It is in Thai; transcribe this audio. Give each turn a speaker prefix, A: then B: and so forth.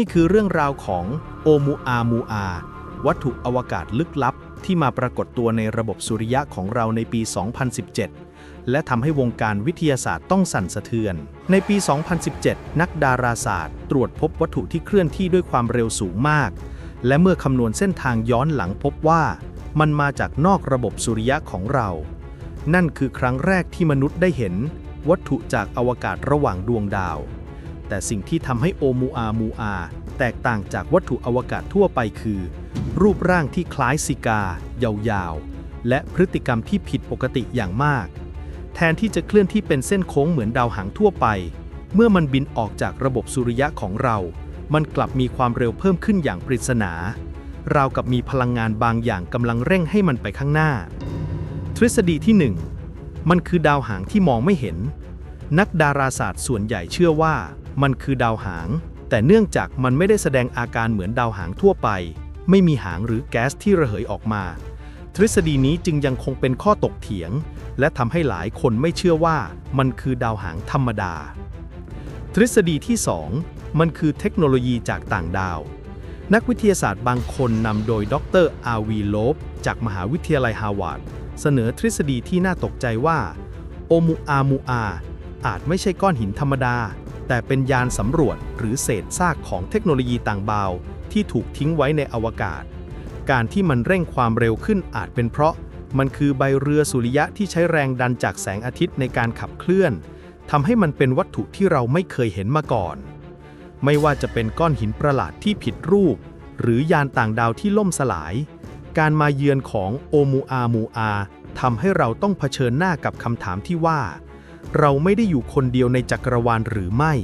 A: นี่คือเรื่องราวของโอมูอามูอา วัตถุอวกาศลึกลับที่มาปรากฏตัวในระบบสุริยะของเราในปี 2017 และทำให้วงการวิทยาศาสตร์ต้องสั่นสะเทือน ในปี 2017 นักดาราศาสตร์ ตรวจพบวัตถุที่เคลื่อนที่ด้วยความเร็วสูงมาก และเมื่อคำนวณเส้นทางย้อนหลังพบว่า มันมาจากนอกระบบสุริยะของเรา นั่นคือครั้งแรกที่มนุษย์ได้เห็น วัตถุจากอวกาศระหว่างดวงดาว แต่สิ่งที่ทำให้โอมูอามูอา แตกต่างจากวัตถุอวกาศทั่วไปคือ รูปร่างที่คล้ายซิกา ยาวๆ และพฤติกรรมที่ผิดปกติอย่างมาก แทนที่จะเคลื่อนที่เป็นเส้นโค้งเหมือนดาวหางทั่วไป เมื่อมันบินออกจากระบบสุริยะของเรา มันกลับมีความเร็วเพิ่มขึ้นอย่างปริศนาราวกับมีพลังงานบางอย่างกำลังเร่งให้มันไปข้างหน้า ทฤษฎีที่ 1 มันคือดาวหางที่มองไม่เห็น นักดาราศาสตร์ส่วนใหญ่เชื่อว่า มันคือดาวหาง แต่เนื่องจากมันไม่ได้แสดงอาการเหมือนดาวหางทั่วไป ไม่มีหางหรือแก๊สที่ระเหยออกมา ทฤษฎีนี้จึงยังคงเป็นข้อตกเถียง และทำให้หลายคนไม่เชื่อว่ามันคือดาวหางธรรมดา ทฤษฎีที่ 2 มันคือเทคโนโลยีจากต่างดาว นักวิทยาศาสตร์บางคนนำโดยดรอาวีโลบจากมหาวิทยาลัยฮาวาดเสนอทฤษฎีที่น่าตกใจว่าโอมูอามูอาอาจไม่ใช่ก้อนหินธรรมดา แต่เป็นยานสำรวจหรือเศษซากของเทคโนโลยีต่างเบา ที่ถูกทิ้งไว้ในอวกาศ การที่มันเร่งความเร็วขึ้นอาจเป็นเพราะ มันคือใบเรือสุริยะที่ใช้แรงดันจากแสงอาทิตย์ในการขับเคลื่อนทำให้มันเป็นวัตถุที่เราไม่เคยเห็นมาก่อน ไม่ว่าจะเป็นก้อนหินประหลาดที่ผิดรูป หรือยานต่างดาวที่ล่มสลาย การมาเยือนของโอมูอามูอาทำให้เราต้องเผชิญหน้ากับคำถามที่ว่า เราไม่ได้อยู่คนเดียวในจักรวาลหรือไม่